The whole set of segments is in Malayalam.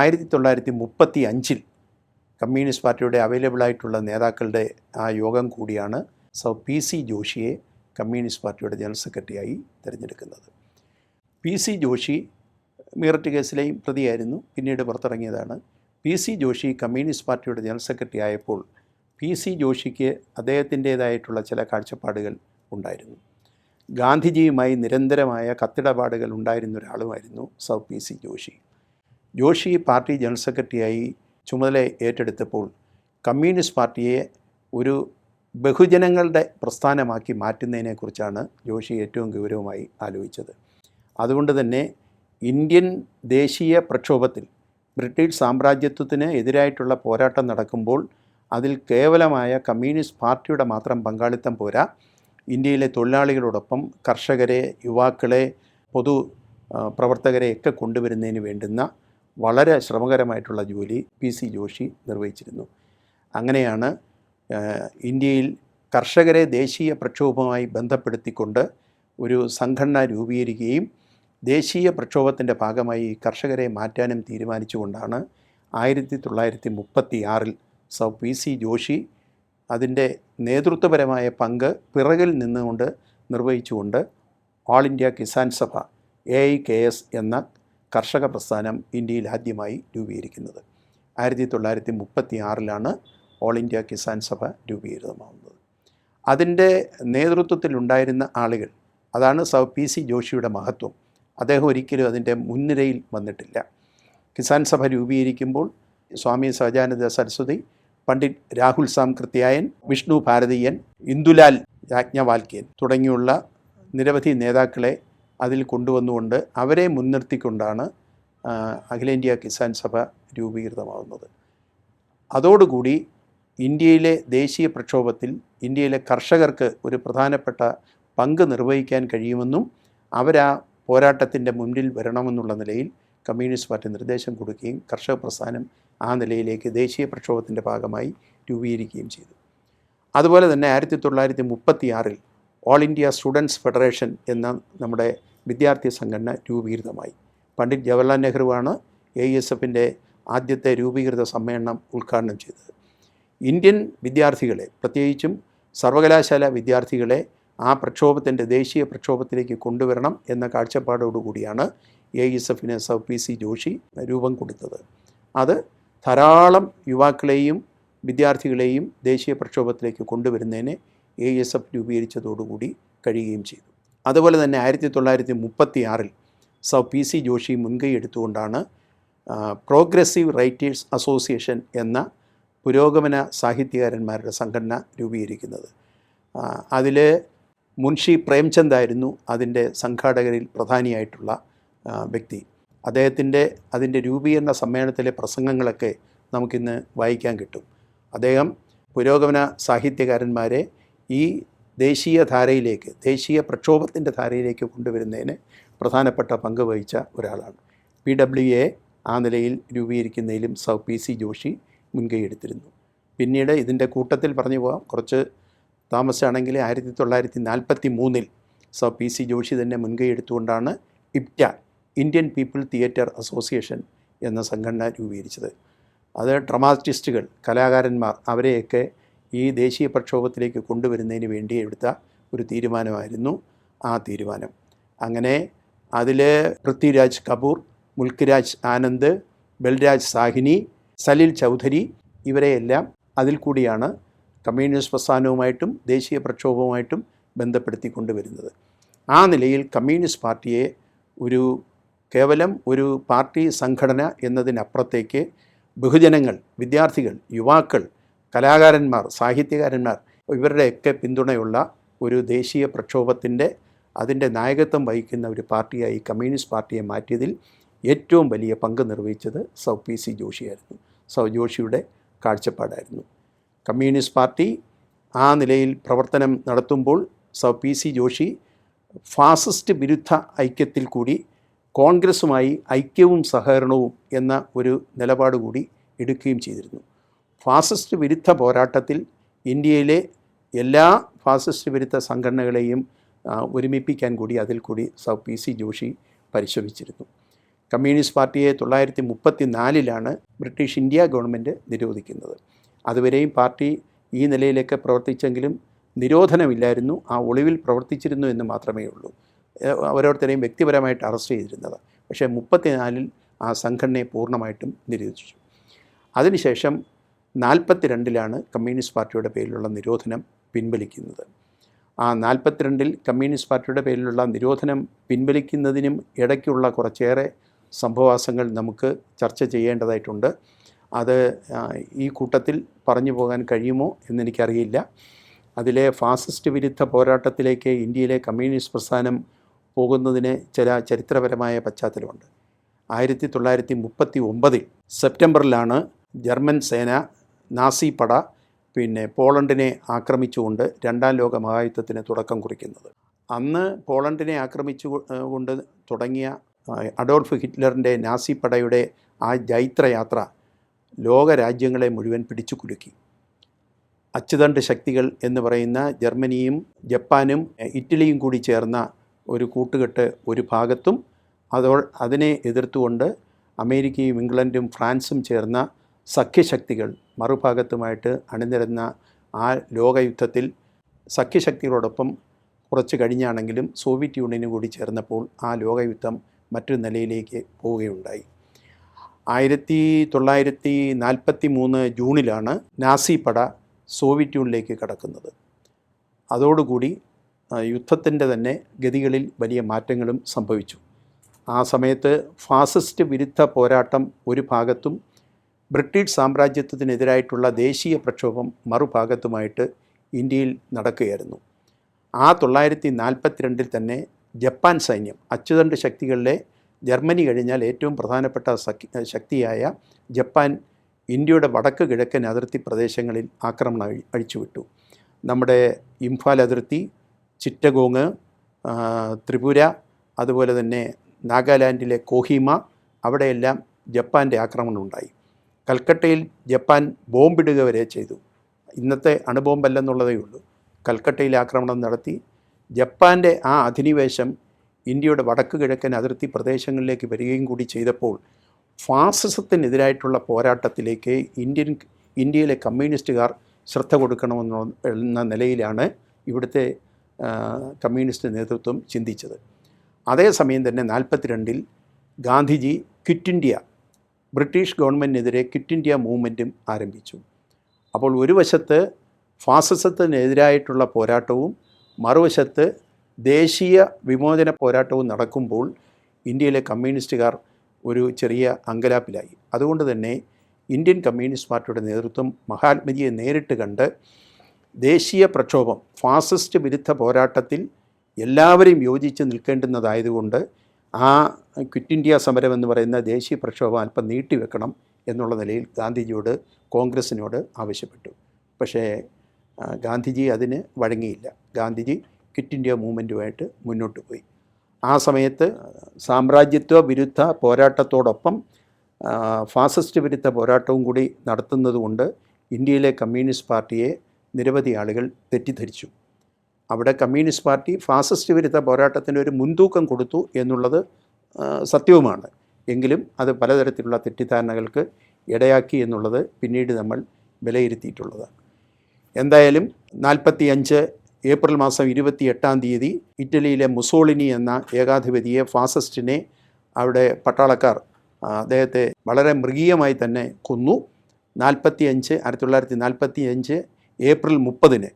ആയിരത്തി തൊള്ളായിരത്തി മുപ്പത്തി അഞ്ചിൽ കമ്മ്യൂണിസ്റ്റ് പാർട്ടിയുടെ അവൈലബിൾ ആയിട്ടുള്ള നേതാക്കളുടെ ആ യോഗം കൂടിയാണ് സൗ പി സി ജോഷിയെ കമ്മ്യൂണിസ്റ്റ് പാർട്ടിയുടെ ജനറൽ സെക്രട്ടറിയായി തിരഞ്ഞെടുക്കുന്നത്. പി സി ജോഷി മീററ്റ് കേസിലെയും പ്രതിയായിരുന്നു പിന്നീട് പുറത്തിറങ്ങിയതാണ്. പി സി ജോഷി കമ്മ്യൂണിസ്റ്റ് പാർട്ടിയുടെ ജനറൽ സെക്രട്ടറി ആയപ്പോൾ പി സി ജോഷിക്ക് അദ്ദേഹത്തിന്റേതായിട്ടുള്ള ചില കാഴ്ചപ്പാടുകൾ ഉണ്ടായിരുന്നു. ഗാന്ധിജിയുമായി നിരന്തരമായ കത്തിടപാടുകൾ ഉണ്ടായിരുന്ന ഒരാളുമായിരുന്നു സൗ P C Joshi. Joshi party general സെക്രട്ടറിയായി ചുമതല ഏറ്റെടുത്തപ്പോൾ കമ്മ്യൂണിസ്റ്റ് പാർട്ടിയെ ഒരു ബഹുജനങ്ങളുടെ പ്രസ്ഥാനമാക്കി മാറ്റുന്നതിനെക്കുറിച്ചാണ് ജോഷി ഏറ്റവും ഗൗരവമായി ആലോചിച്ചത്. അതുകൊണ്ട് തന്നെ ഇന്ത്യൻ ദേശീയ പ്രക്ഷോഭത്തിൽ ബ്രിട്ടീഷ് സാമ്രാജ്യത്വത്തിന് എതിരായിട്ടുള്ള പോരാട്ടം നടക്കുമ്പോൾ അതിൽ കേവലമായ കമ്മ്യൂണിസ്റ്റ് പാർട്ടിയുടെ മാത്രം പങ്കാളിത്തം പോരാ. ഇന്ത്യയിലെ തൊഴിലാളികളോടൊപ്പം കർഷകരെ യുവാക്കളെ പൊതു പ്രവർത്തകരെ ഒക്കെ കൊണ്ടുവരുന്നതിന് വേണ്ടുന്ന വളരെ ശ്രമകരമായിട്ടുള്ള ജോലി പി സി ജോഷി നിർവഹിച്ചിരുന്നു. അങ്ങനെയാണ് ഇന്ത്യയിൽ കർഷകരെ ദേശീയ പ്രക്ഷോഭവുമായി ബന്ധപ്പെടുത്തിക്കൊണ്ട് ഒരു സംഘടന രൂപീകരിക്കുകയും ദേശീയ പ്രക്ഷോഭത്തിന്റെ ഭാഗമായി കർഷകരെ മാറ്റാനും തീരുമാനിച്ചുകൊണ്ടാണ് ആയിരത്തി തൊള്ളായിരത്തി മുപ്പത്തി ആറിൽ സൗ പി സി ജോഷി അതിന്റെ നേതൃത്വപരമായ പങ്ക് പിറകിൽ നിന്നുകൊണ്ട് നിർവഹിച്ചുകൊണ്ട് all India Kisan Sabha A I K S എന്ന കർഷക പ്രസ്ഥാനം ഇന്ത്യയിൽ ആദ്യമായി രൂപീകരിക്കുന്നത്. ആയിരത്തി തൊള്ളായിരത്തി മുപ്പത്തി ആറിലാണ് ഓൾ ഇന്ത്യ കിസാൻ സഭ രൂപീകൃതമാവുന്നത്. അതിന്റെ നേതൃത്വത്തിലുണ്ടായിരുന്ന ആളുകൾ അതാണ് സൗ പി സി ജോഷിയുടെ മഹത്വം. അദ്ദേഹം ഒരിക്കലും അതിന്റെ മുൻനിരയിൽ വന്നിട്ടില്ല. കിസാൻ സഭ രൂപീകരിക്കുമ്പോൾ സ്വാമി സഹജാനന്ദ സരസ്വതി പണ്ഡിറ്റ് രാഹുൽ സാംകൃത്യായൻ വിഷ്ണു ഭാരതീയൻ ഇന്ദുലാൽ യാജ്ഞവാൽക്യൻ തുടങ്ങിയുള്ള നിരവധി നേതാക്കളെ അതിൽ കൊണ്ടുവന്നുകൊണ്ട് അവരെ മുൻനിർത്തിക്കൊണ്ടാണ് അഖിലേന്ത്യാ കിസാൻ സഭ രൂപീകൃതമാകുന്നത്. അതോടുകൂടി ഇന്ത്യയിലെ ദേശീയ പ്രക്ഷോഭത്തിൽ ഇന്ത്യയിലെ കർഷകർക്ക് ഒരു പ്രധാനപ്പെട്ട പങ്ക് നിർവഹിക്കാൻ കഴിയുമെന്നും അവരാ പോരാട്ടത്തിന്റെ മുന്നിൽ വരണമെന്നുള്ള നിലയിൽ കമ്മ്യൂണിസ്റ്റ് പാർട്ടി നിർദ്ദേശം കൊടുക്കുകയും കർഷക പ്രസ്ഥാനം ആ നിലയിലേക്ക് ദേശീയ പ്രക്ഷോഭത്തിന്റെ ഭാഗമായി രൂപീകരിക്കുകയും ചെയ്തു. അതുപോലെ തന്നെ ആയിരത്തി തൊള്ളായിരത്തി മുപ്പത്തി ആറിൽ ഓൾ ഇന്ത്യ സ്റ്റുഡൻസ് ഫെഡറേഷൻ എന്ന നമ്മുടെ വിദ്യാർത്ഥി സംഘടന രൂപീകൃതമായി. പണ്ഡിറ്റ് ജവഹർലാൽ നെഹ്റുവാണ് എ എസ് എഫിന്റെ ആദ്യത്തെ രൂപീകൃത സമ്മേളനം ഉദ്ഘാടനം ചെയ്തത്. ഇന്ത്യൻ വിദ്യാർത്ഥികളെ പ്രത്യേകിച്ചും സർവകലാശാല വിദ്യാർത്ഥികളെ ആ പ്രക്ഷോഭത്തിന്റെ ദേശീയ പ്രക്ഷോഭത്തിലേക്ക് കൊണ്ടുവരണം എന്ന കാഴ്ചപ്പാടോടുകൂടിയാണ് എ എസ് എഫിന് സൗ പി സി ജോഷി രൂപം കൊടുത്തത്. അത് ധാരാളം യുവാക്കളെയും വിദ്യാർത്ഥികളെയും ദേശീയ പ്രക്ഷോഭത്തിലേക്ക് കൊണ്ടുവരുന്നതിന് എ എസ് എഫ് രൂപീകരിച്ചതോടുകൂടി കഴിയുകയും ചെയ്തു. അതുപോലെ തന്നെ ആയിരത്തി തൊള്ളായിരത്തി മുപ്പത്തി ആറിൽ സൗ പി സി ജോഷി മുൻകൈ എടുത്തുകൊണ്ടാണ് പ്രോഗ്രസീവ് റൈറ്റേഴ്സ് അസോസിയേഷൻ എന്ന പുരോഗമന സാഹിത്യകാരന്മാരുടെ സംഘടന രൂപീകരിക്കുന്നത്. അതിൽ മുൻഷി പ്രേംചന്ദ് ആയിരുന്നു അതിന്റെ സംഘാടകരിൽ പ്രധാനിയായിട്ടുള്ള വ്യക്തി. അദ്ദേഹത്തിന്റെ അതിന്റെ രൂപീകരണ സമ്മേളനത്തിലെ പ്രസംഗങ്ങളൊക്കെ നമുക്കിന്ന് വായിക്കാൻ കിട്ടും. അദ്ദേഹം പുരോഗമന സാഹിത്യകാരന്മാരെ ഈ ദേശീയ ധാരയിലേക്ക് ദേശീയ പ്രക്ഷോഭത്തിന്റെ ധാരയിലേക്ക് കൊണ്ടുവരുന്നതിന് പ്രധാനപ്പെട്ട പങ്ക് വഹിച്ച ഒരാളാണ്. പി ഡബ്ല്യു എ ആ നിലയിൽ രൂപീകരിക്കുന്നതിലും സൗ പി സി ജോഷി മുൻകൈ എടുത്തിരുന്നു. പിന്നീട് ഇതിന്റെ കൂട്ടത്തിൽ പറഞ്ഞു പോകാം കുറച്ച് താമസിച്ചാണെങ്കിൽ ആയിരത്തി തൊള്ളായിരത്തി നാൽപ്പത്തി മൂന്നിൽ സൗ പി സി ജോഷി തന്നെ മുൻകൈ എടുത്തുകൊണ്ടാണ് IPTA Indian people theatre association എന്ന സംഘടന രൂപീകരിച്ചത്. അത് ഡ്രമാറ്റിസ്റ്റുകൾ കലാകാരന്മാർ അവരെയൊക്കെ ഈ ദേശീയ പ്രക്ഷോഭത്തിലേക്ക് കൊണ്ടുവരുന്നതിന് വേണ്ടി എടുത്ത ഒരു തീരുമാനമായിരുന്നു ആ തീരുമാനം. അങ്ങനെ അതിൽ പൃഥ്വിരാജ് കപൂർ മുൽക്കിരാജ് ആനന്ദ് ബൽരാജ് സാഹിനി സലിൽ ചൗധരി ഇവരെയെല്ലാം അതിൽ കൂടിയാണ് കമ്മ്യൂണിസ്റ്റ് പ്രസ്ഥാനവുമായിട്ടും ദേശീയ പ്രക്ഷോഭവുമായിട്ടും ബന്ധപ്പെടുത്തി കൊണ്ടുവരുന്നത്. ആ നിലയിൽ കമ്മ്യൂണിസ്റ്റ് പാർട്ടിയെ ഒരു കേവലം ഒരു പാർട്ടി സംഘടന എന്നതിനപ്പുറത്തേക്ക് ബഹുജനങ്ങൾ വിദ്യാർത്ഥികൾ യുവാക്കൾ കലാകാരന്മാർ സാഹിത്യകാരന്മാർ ഇവരുടെയൊക്കെ പിന്തുണയുള്ള ഒരു ദേശീയ പ്രക്ഷോഭത്തിന്റെ അതിന്റെ നായകത്വം വഹിക്കുന്ന ഒരു പാർട്ടിയായി കമ്മ്യൂണിസ്റ്റ് പാർട്ടിയെ മാറ്റിയതിൽ ഏറ്റവും വലിയ പങ്ക് നിർവഹിച്ചത് സൗ പി സി ജോഷിയായിരുന്നു. സൗ ജോഷിയുടെ കാഴ്ചപ്പാടായിരുന്നു. കമ്മ്യൂണിസ്റ്റ് പാർട്ടി ആ നിലയിൽ പ്രവർത്തനം നടത്തുമ്പോൾ സൗ പി സി ജോഷി ഫാസിസ്റ്റ് വിരുദ്ധ ഐക്യത്തിൽ കൂടി കോൺഗ്രസുമായി ഐക്യവും സഹകരണവും എന്ന ഒരു നിലപാട് കൂടി എടുക്കുകയും ചെയ്തിരുന്നു. ഫാസിസ്റ്റ് വിരുദ്ധ പോരാട്ടത്തിൽ ഇന്ത്യയിലെ എല്ലാ ഫാസിസ്റ്റ് വിരുദ്ധ സംഘടനകളെയും ഒരുമിപ്പിക്കാൻ കൂടി അതിൽ കൂടി സൗ പി സി ജോഷി പരിശ്രമിച്ചിരുന്നു കമ്മ്യൂണിസ്റ്റ് പാർട്ടിയെ തൊള്ളായിരത്തി മുപ്പത്തി നാലിലാണ് ബ്രിട്ടീഷ് ഇന്ത്യ ഗവൺമെന്റ് നിരോധിക്കുന്നത്. അതുവരെയും പാർട്ടി ഈ നിലയിലേക്ക് പ്രവർത്തിച്ചെങ്കിലും നിരോധനമില്ലായിരുന്നു ആ ഒളിവിൽ പ്രവർത്തിച്ചിരുന്നു എന്ന് മാത്രമേ ഉള്ളൂ. ഓരോരുത്തരെയും വ്യക്തിപരമായിട്ട് അറസ്റ്റ് ചെയ്തിരുന്നത്. പക്ഷേ മുപ്പത്തിനാലിൽ ആ സംഘടനയെ പൂർണമായിട്ടും നിരോധിച്ചു. അതിനുശേഷം നാൽപ്പത്തി രണ്ടിലാണ് കമ്മ്യൂണിസ്റ്റ് പാർട്ടിയുടെ പേരിലുള്ള നിരോധനം പിൻവലിക്കുന്നത്. ആ നാൽപ്പത്തിരണ്ടിൽ കമ്മ്യൂണിസ്റ്റ് പാർട്ടിയുടെ പേരിലുള്ള നിരോധനം പിൻവലിക്കുന്നതിനും ഇടയ്ക്കുള്ള കുറച്ചേറെ സംഭവാസങ്ങൾ നമുക്ക് ചർച്ച ചെയ്യേണ്ടതായിട്ടുണ്ട്. അത് ഈ കൂട്ടത്തിൽ പറഞ്ഞു പോകാൻ കഴിയുമോ എന്നെനിക്കറിയില്ല. അതിലെ ഫാസിസ്റ്റ് വിരുദ്ധ പോരാട്ടത്തിലേക്ക് ഇന്ത്യയിലെ കമ്മ്യൂണിസ്റ്റ് പ്രസ്ഥാനം പോകുന്നതിന് ചില ചരിത്രപരമായ പശ്ചാത്തലമുണ്ട്. ആയിരത്തി തൊള്ളായിരത്തി മുപ്പത്തി ഒമ്പതിൽ സെപ്റ്റംബറിലാണ് ജർമ്മൻ സേന നാസി പട പിന്നെ പോളണ്ടിനെ ആക്രമിച്ചുകൊണ്ട് രണ്ടാം ലോക മഹായുദ്ധത്തിന് തുടക്കം കുറിക്കുന്നത്. അന്ന് പോളണ്ടിനെ ആക്രമിച്ചു കൊണ്ട് തുടങ്ങിയ അഡോൾഫ് ഹിറ്റ്ലറിന്റെ നാസി പടയുടെ ആ ജൈത്രയാത്ര ലോകരാജ്യങ്ങളെ മുഴുവൻ പിടിച്ചു കുലുക്കി. അച്ചുതണ്ട് ശക്തികൾ എന്ന് പറയുന്ന ജർമ്മനിയും ജപ്പാനും ഇറ്റലിയും കൂടി ചേർന്ന ഒരു കൂട്ടുകെട്ട് ഒരു ഭാഗത്തും അതോ അതിനെ എതിർത്തുകൊണ്ട് അമേരിക്കയും ഇംഗ്ലണ്ടും ഫ്രാൻസും ചേർന്ന സഖ്യശക്തികൾ മറുഭാഗത്തുമായിട്ട് അണിനിരന്ന ആ ലോകയുദ്ധത്തിൽ സഖ്യശക്തികളോടൊപ്പം കുറച്ച് കഴിഞ്ഞാണെങ്കിലും സോവിയറ്റ് യൂണിയനും കൂടി ചേർന്നപ്പോൾ ആ ലോകയുദ്ധം മറ്റൊരു നിലയിലേക്ക് പോവുകയുണ്ടായി. ആയിരത്തി തൊള്ളായിരത്തി നാൽപ്പത്തി മൂന്ന് ജൂണിലാണ് നാസി പട സോവിയറ്റ് യൂണിയനിലേക്ക് കടക്കുന്നത്. അതോടുകൂടി യുദ്ധത്തിന്റെ തന്നെ ഗതികളിൽ വലിയ മാറ്റങ്ങളും സംഭവിച്ചു. ആ സമയത്ത് ഫാസിസ്റ്റ് വിരുദ്ധ പോരാട്ടം ഒരു ഭാഗത്തും ബ്രിട്ടീഷ് സാമ്രാജ്യത്വത്തിനെതിരായിട്ടുള്ള ദേശീയ പ്രക്ഷോഭം മറുഭാഗത്തുമായിട്ട് ഇന്ത്യയിൽ നടക്കുകയായിരുന്നു. ആ തൊള്ളായിരത്തി നാൽപ്പത്തിരണ്ടിൽ തന്നെ ജപ്പാൻ സൈന്യം അച്ചുതണ്ട് ശക്തികളിലെ ജർമ്മനി കഴിഞ്ഞാൽ ഏറ്റവും പ്രധാനപ്പെട്ട ശക്തിയായ ജപ്പാൻ ഇന്ത്യയുടെ വടക്ക് കിഴക്കൻ അതിർത്തി പ്രദേശങ്ങളിൽ ആക്രമണം അഴി- അഴിച്ചുവിട്ടു. നമ്മുടെ ഇംഫാൽ അതിർത്തി ചിറ്റഗോങ് ത്രിപുര അതുപോലെ തന്നെ നാഗാലാൻഡിലെ കോഹിമ അവിടെയെല്ലാം ജപ്പാന്റെ ആക്രമണം ഉണ്ടായി കൽക്കട്ടയിൽ ജപ്പാൻ ബോംബിടുക വരെ ചെയ്തു. ഇന്നത്തെ അണുബോംബല്ലെന്നുള്ളതേ ഉള്ളൂ. കൽക്കട്ടയിൽ ആക്രമണം നടത്തി. ജപ്പാന്റെ ആ അധിനിവേശം ഇന്ത്യയുടെ വടക്ക് കിഴക്കൻ അതിർത്തി പ്രദേശങ്ങളിലേക്ക് വരികയും കൂടി ചെയ്തപ്പോൾ ഫാസിസത്തിനെതിരായിട്ടുള്ള പോരാട്ടത്തിലേക്ക് ഇന്ത്യൻ ഇന്ത്യയിലെ കമ്മ്യൂണിസ്റ്റുകാർ ശ്രദ്ധ കൊടുക്കണമെന്ന എന്ന നിലയിലാണ് ഇവിടുത്തെ കമ്മ്യൂണിസ്റ്റ് നേതൃത്വം ചിന്തിച്ചത്. അതേസമയം തന്നെ നാൽപ്പത്തിരണ്ടിൽ ഗാന്ധിജി ക്വിറ്റ് ഇന്ത്യ ബ്രിട്ടീഷ് ഗവൺമെന്റിനെതിരെ ക്വിറ്റ് ഇന്ത്യ മൂവ്മെന്റും ആരംഭിച്ചു. അപ്പോൾ ഒരു വശത്ത് ഫാസിസത്തിനെതിരായിട്ടുള്ള പോരാട്ടവും മറുവശത്ത് ദേശീയ വിമോചന പോരാട്ടവും നടക്കുമ്പോൾ ഇന്ത്യയിലെ കമ്മ്യൂണിസ്റ്റുകാർ ഒരു ചെറിയ അങ്കലാപ്പിലായി. അതുകൊണ്ട് തന്നെ ഇന്ത്യൻ കമ്മ്യൂണിസ്റ്റ് പാർട്ടിയുടെ നേതൃത്വം മഹാത്മജിയെ നേരിട്ട് കണ്ട് ദേശീയ പ്രക്ഷോഭം ഫാസിസ്റ്റ് വിരുദ്ധ പോരാട്ടത്തിൽ എല്ലാവരെയും യോജിച്ച് നിൽക്കേണ്ടുന്നതായതുകൊണ്ട് ആ ക്വിറ്റ് ഇന്ത്യ സമരം എന്ന് പറയുന്ന ദേശീയ പ്രക്ഷോഭം അല്പം നീട്ടിവെക്കണം എന്നുള്ള നിലയിൽ ഗാന്ധിജിയോട് കോൺഗ്രസിനോട് ആവശ്യപ്പെട്ടു. പക്ഷേ ഗാന്ധിജി അതിന് വഴങ്ങിയില്ല. ഗാന്ധിജി ക്വിറ്റ് ഇന്ത്യ മൂവ്മെന്റുമായിട്ട് മുന്നോട്ട് പോയി. ആ സമയത്ത് സാമ്രാജ്യത്വ വിരുദ്ധ പോരാട്ടത്തോടൊപ്പം ഫാസിസ്റ്റ് വിരുദ്ധ പോരാട്ടവും കൂടി നടത്തുന്നതുകൊണ്ട് ഇന്ത്യയിലെ കമ്മ്യൂണിസ്റ്റ് പാർട്ടിയെ നിരവധി ആളുകൾ തെറ്റിദ്ധരിച്ചു. അവിടെ കമ്മ്യൂണിസ്റ്റ് പാർട്ടി ഫാസിസ്റ്റ് വിരുദ്ധ പോരാട്ടത്തിന് ഒരു മുൻതൂക്കം കൊടുത്തു എന്നുള്ളത് സത്യവുമാണ്. എങ്കിലും അത് പലതരത്തിലുള്ള തെറ്റിദ്ധാരണകൾക്ക് ഇടയാക്കി എന്നുള്ളത് പിന്നീട് നമ്മൾ വിലയിരുത്തിയിട്ടുള്ളതാണ് എന്തായാലും നാൽപ്പത്തി അഞ്ച് ഏപ്രിൽ മാസം ഇരുപത്തി എട്ടാം തീയതി ഇറ്റലിയിലെ മുസോളിനി എന്ന ഏകാധിപതിയെ ഫാസിസ്റ്റിനെ അവിടെ പട്ടാളക്കാർ അദ്ദേഹത്തെ വളരെ മൃഗീയമായി തന്നെ കൊന്നു. നാൽപ്പത്തി അഞ്ച് ആയിരത്തി തൊള്ളായിരത്തി നാൽപ്പത്തി അഞ്ച് ഏപ്രിൽ മുപ്പതിന്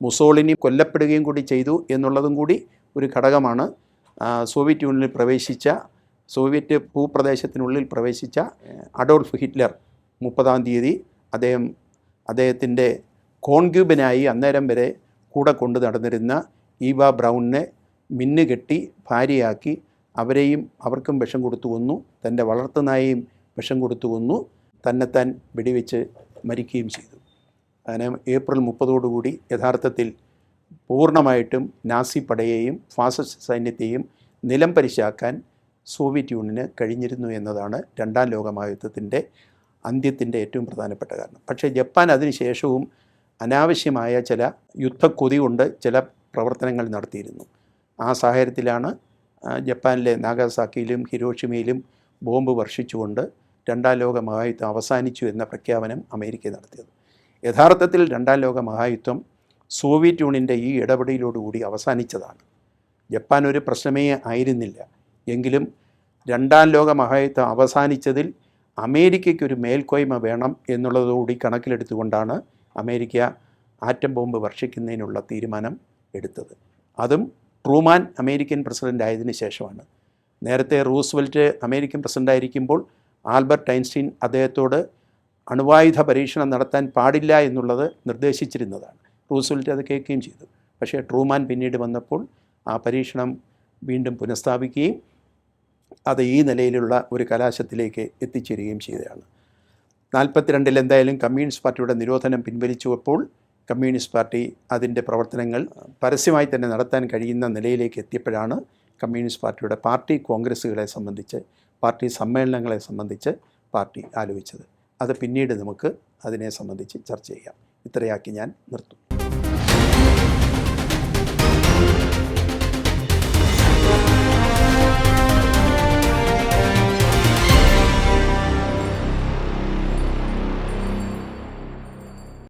മുസോളിനി കൊല്ലപ്പെടുകയും കൂടി ചെയ്തു എന്നുള്ളതും കൂടി ഒരു ഘടകമാണ്. സോവിയറ്റ് യൂണിയനിൽ പ്രവേശിച്ച സോവിയറ്റ് ഭൂപ്രദേശത്തിനുള്ളിൽ പ്രവേശിച്ച അഡോൾഫ് ഹിറ്റ്ലർ മുപ്പതാം തീയതി അദ്ദേഹം അദ്ദേഹത്തിന്റെ കോൺക്യൂബനായി അന്നേരം വരെ കൂടെ കൊണ്ടു നടന്നിരുന്ന ഈവ ബ്രൗണിനെ മിന്നുകെട്ടി ഭാര്യയാക്കി അവരെയും അവർക്കും വിഷം കൊടുത്തു കൊന്നു തന്റെ വളർത്തുനായെയും വിഷം കൊടുത്തു കൊന്നു തന്നെത്താൻ വെടിവെച്ച് മരിക്കുകയും ചെയ്തു. അങ്ങനെ ഏപ്രിൽ മുപ്പതോടുകൂടി യഥാർത്ഥത്തിൽ പൂർണമായിട്ടും നാസി പടയെയും ഫാസിസ്റ്റ് സൈന്യത്തെയും നിലം പരിശാക്കാൻ സോവിയറ്റ് യൂണിയന് കഴിഞ്ഞിരുന്നു എന്നതാണ് രണ്ടാം ലോകമഹായുദ്ധത്തിന്റെ അന്ത്യത്തിന്റെ ഏറ്റവും പ്രധാനപ്പെട്ട കാരണം. പക്ഷേ ജപ്പാൻ അതിനുശേഷവും അനാവശ്യമായ ചില യുദ്ധക്കൊതി കൊണ്ട് ചില പ്രവർത്തനങ്ങൾ നടത്തിയിരുന്നു. ആ സാഹചര്യത്തിലാണ് ജപ്പാനിലെ നാഗസാക്കിയിലും ഹിരോഷിമയിലും ബോംബ് വർഷിച്ചുകൊണ്ട് രണ്ടാം ലോക മഹായുദ്ധം അവസാനിച്ചു എന്ന പ്രഖ്യാപനം അമേരിക്ക നടത്തിയത്. യഥാർത്ഥത്തിൽ രണ്ടാം ലോക മഹായുദ്ധം സോവിയറ്റ് യൂണിയന്റെ ഈ ഇടപെടലോടുകൂടി അവസാനിച്ചതാണ്. ജപ്പാൻ ഒരു പ്രശ്നമേ ആയിരുന്നില്ല. എങ്കിലും രണ്ടാം ലോക മഹായുദ്ധം അവസാനിച്ചതിൽ അമേരിക്കയ്ക്കൊരു മേൽക്കോയ്മ വേണം എന്നുള്ളതുകൂടി കണക്കിലെടുത്തുകൊണ്ടാണ് അമേരിക്ക ആറ്റം ബോംബ് വർഷിക്കുന്നതിനുള്ള തീരുമാനം എടുത്തത്. അതും ട്രൂമാൻ അമേരിക്കൻ പ്രസിഡന്റ് ആയതിനു ശേഷമാണ്. നേരത്തെ റൂസ്വെൽറ്റ് അമേരിക്കൻ പ്രസിഡന്റായിരിക്കുമ്പോൾ ആൽബർട്ട് ഐൻസ്റ്റീൻ അദ്ദേഹത്തോട് അണുവായുധ പരീക്ഷണം നടത്താൻ പാടില്ല എന്നുള്ളത് നിർദ്ദേശിച്ചിരുന്നതാണ്. റൂസ്വെൽറ്റ് അത് കേൾക്കുകയും ചെയ്തു. പക്ഷേ ട്രൂമാൻ പിന്നീട് വന്നപ്പോൾ ആ പരീക്ഷണം വീണ്ടും പുനഃസ്ഥാപിക്കുകയും അത് ഈ നിലയിലുള്ള ഒരു കലാശത്തിലേക്ക് എത്തിച്ചേരുകയും ചെയ്തതാണ്. നാൽപ്പത്തിരണ്ടിൽ എന്തായാലും കമ്മ്യൂണിസ്റ്റ് പാർട്ടിയുടെ നിരോധനം പിൻവലിച്ചപ്പോൾ കമ്മ്യൂണിസ്റ്റ് പാർട്ടി അതിന്റെ പ്രവർത്തനങ്ങൾ പരസ്യമായി തന്നെ നടത്താൻ കഴിയുന്ന നിലയിലേക്ക് എത്തിയപ്പോഴാണ് കമ്മ്യൂണിസ്റ്റ് പാർട്ടിയുടെ പാർട്ടി കോൺഗ്രസ്സുകളെ സംബന്ധിച്ച് പാർട്ടി സമ്മേളനങ്ങളെ സംബന്ധിച്ച് പാർട്ടി ആലോചിച്ചത്. അത് പിന്നീട് നമുക്ക് അതിനെ സംബന്ധിച്ച് ചർച്ച ചെയ്യാം. ഇത്രയാക്കി ഞാൻ നിർത്തും